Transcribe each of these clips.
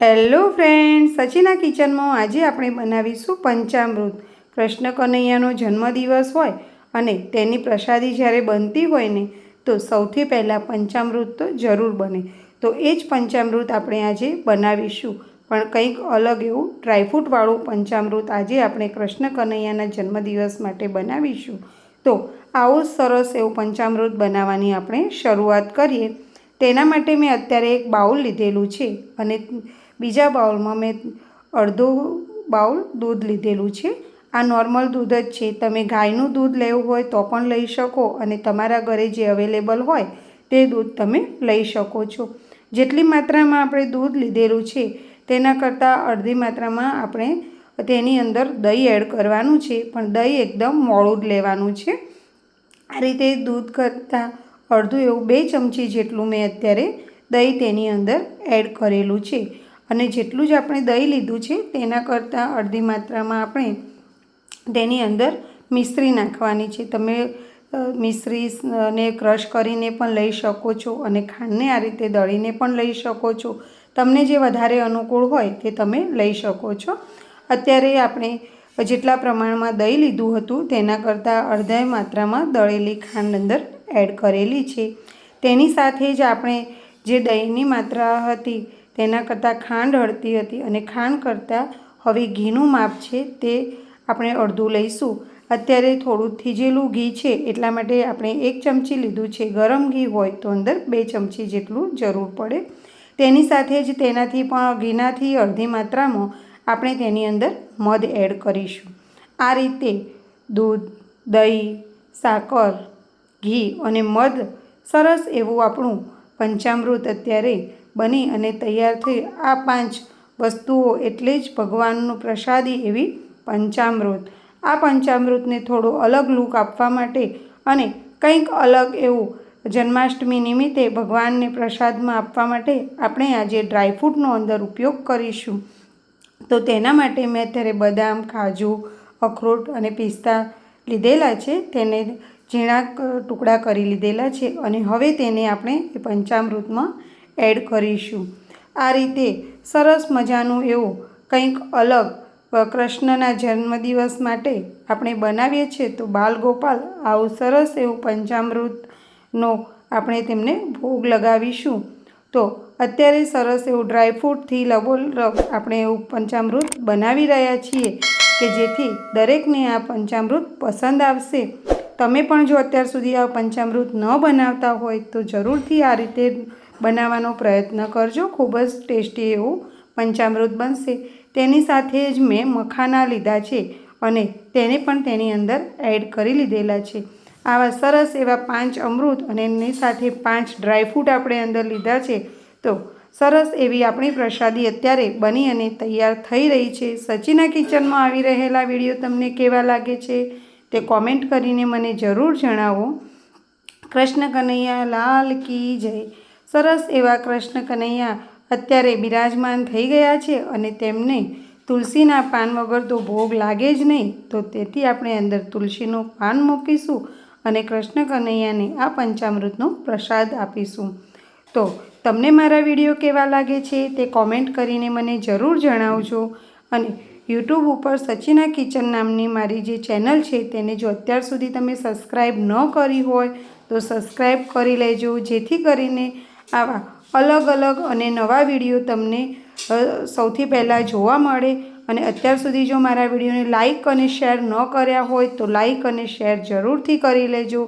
Hello friend સચિના કિચનમાં આજે આપણે બનાવીશું પંચામૃત. કૃષ્ણ કનૈયાનો જન્મદિવસ હોય અને તેની પ્રસાદી જ્યારે બનતી હોય ને, તો સૌથી પહેલાં પંચામૃત તો જરૂર બને. તો એ જ પંચામૃત આપણે આજે બનાવીશું. પણ કંઈક અલગ એવું ડ્રાયફ્રૂટવાળું પંચામૃત આજે આપણે કૃષ્ણ કનૈયાના જન્મદિવસ માટે બનાવીશું. તો આવું સરસ એવું પંચામૃત બનાવવાની આપણે શરૂઆત કરીએ. તેના માટે મેં અત્યારે એક બાઉલ લીધેલું છે અને બીજા બાઉલમાં મેં અડધો બાઉલ દૂધ લીધેલું છે. આ નોર્મલ દૂધ જ છે. તમે ગાયનું દૂધ લેવું હોય તો પણ લઈ શકો અને તમારા ઘરે જે અવેલેબલ હોય તે દૂધ તમે લઈ શકો છો. જેટલી માત્રામાં આપણે દૂધ લીધેલું છે તેના કરતાં અડધી માત્રામાં આપણે તેની અંદર દહીં એડ કરવાનું છે. પણ દહીં એકદમ મોડું જ લેવાનું છે. આ રીતે દૂધ કરતાં અડધું એવું બે ચમચી જેટલું મેં અત્યારે દહીં તેની અંદર એડ કરેલું છે. અને જેટલું જ આપણે દહીં લીધું છે, તેના કરતાં અડધી માત્રામાં આપણે તેની અંદર મિશ્રી નાખવાની છે. તમે મિશ્રીને ક્રશ કરીને પણ લઈ શકો છો અને ખાંડને આ રીતે દળીને પણ લઈ શકો છો. તમને જે વધારે અનુકૂળ હોય તે તમે લઈ શકો છો. અત્યારે આપણે જેટલા પ્રમાણમાં દહીં લીધું હતું, તેના કરતાં અડધા માત્રામાં દળેલી ખાંડ અંદર એડ કરેલી છે. તેની સાથે જ આપણે જે દહીંની માત્રા હતી તેના કરતાં ખાંડ હળતી હતી અને ખાંડ કરતાં હવે ઘીનું માપ છે તે આપણે અડધું લઈશું. અત્યારે થોડું થીજેલું ઘી છે એટલા માટે આપણે એક ચમચી લીધું છે. ગરમ ઘી હોય તો અંદર બે ચમચી જેટલું જરૂર પડે. તેની સાથે જ તેનાથી પણ ઘીનાથી અડધી માત્રામાં આપણે તેની અંદર મધ એડ કરીશું. આ રીતે દૂધ, દહીં, સાકર, ઘી અને મધ સરસ એવું આપણું પંચામૃત અત્યારે બની અને તૈયાર થઈ આ પાંચ વસ્તુઓ એટલે જ ભગવાનનું પ્રસાદી એવી પંચામૃત. આ પંચામૃતને થોડો અલગ લુક આપવા માટે અને કંઈક અલગ એવું જન્માષ્ટમી નિમિત્તે ભગવાનને પ્રસાદમાં આપવા માટે આપણે આજે ડ્રાયફ્રૂટનો અંદર ઉપયોગ કરીશું. તો તેના માટે મેં અત્યારે બદામ, કાજુ, અખરોટ અને પિસ્તા લીધેલા છે. તેને ઝીણા ટુકડા કરી લીધેલા છે અને હવે તેને આપણે પંચામૃતમાં એડ કરીશું. આ રીતે સરસ મજાનું એવું કંઈક અલગ કૃષ્ણના જન્મદિવસ માટે આપણે બનાવીએ છીએ તો બાલગોપાલ આવું સરસ એવું પંચામૃતનો આપણે તેમને ભોગ લગાવીશું. તો અત્યારે સરસ એવું ડ્રાયફ્રૂટથી લબોલબ આપણે એવું પંચામૃત બનાવી રહ્યા છીએ કે જેથી દરેકને આ પંચામૃત પસંદ આવશે. તમે પણ જો અત્યાર સુધી આ પંચામૃત ન બનાવતા હોય તો જરૂરથી આ રીતે બનાવવાનો પ્રયત્ન કરજો. ખૂબ જ ટેસ્ટી એવું પંચામૃત બનશે. તેની સાથે જ મેં મખાના લીધા છે અને તેને પણ તેની અંદર એડ કરી લીધેલા છે. આવા સરસ એવા પાંચ અમૃત અને એની સાથે પાંચ ડ્રાયફ્રૂટ આપણે અંદર લીધા છે. તો સરસ એવી આપણી પ્રસાદી અત્યારે બની અને તૈયાર થઈ રહી છે. સચિના કિચનમાં આવી રહેલા વીડિયો તમને કેવા લાગે છે તે કોમેન્ટ કરીને મને જરૂર જણાવો. કૃષ્ણ કનૈયા, લાલ કી જય. સરસ એવા કૃષ્ણ કનૈયા અત્યારે બિરાજમાન થઈ ગયા છે અને તેમને તુલસીના પાન વગર તો ભોગ લાગે જ નહીં. તો તેથી આપણે અંદર તુલસીનું પાન મૂકીશું અને કૃષ્ણ કનૈયાને આ પંચામૃતનો પ્રસાદ આપીશું. તો તમને મારા વીડિયો કેવા લાગે છે તે કોમેન્ટ કરીને મને જરૂર જણાવજો. અને યુટ્યુબ ઉપર સચિના કિચન નામની મારી જે ચેનલ છે તેને જો અત્યાર સુધી તમે સબસ્ક્રાઈબ ન કરી હોય તો સબસ્ક્રાઈબ કરી લેજો. જેથી કરીને આવા અલગ અલગ અને નવા વીડિયો તમને સૌથી પહેલાં જોવા મળે અને અત્યાર સુધી જો મારા વિડીયોને લાઇક અને શેર ન કર્યા હોય તો લાઇક અને શેર જરૂરથી કરી લેજો.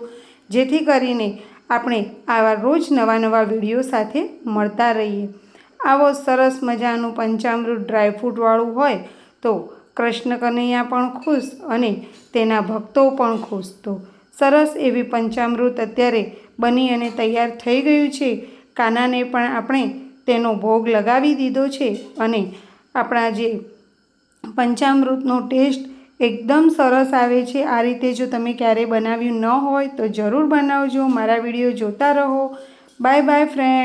જેથી કરીને આપણે આવા રોજ નવા નવા વીડિયો સાથે મળતા રહીએ. આવો સરસ મજાનું પંચામૃત ડ્રાયફ્રૂટવાળું હોય તો કૃષ્ણ કનૈયા પણ ખુશ અને તેના ભક્તો પણ ખુશ. તો સરસ એવી પંચામૃત અત્યારે બની અને તૈયાર થઈ ગયું છે. કાનાને પણ આપણે તેનો ભોગ લગાવી દીધો છે અને આપણા જે પંચામૃતનો ટેસ્ટ એકદમ સરસ આવે છે. આ રીતે જો તમે ક્યારેય બનાવ્યું ન હોય તો જરૂર બનાવજો. મારા વીડિયો જોતા રહો. Bye bye friend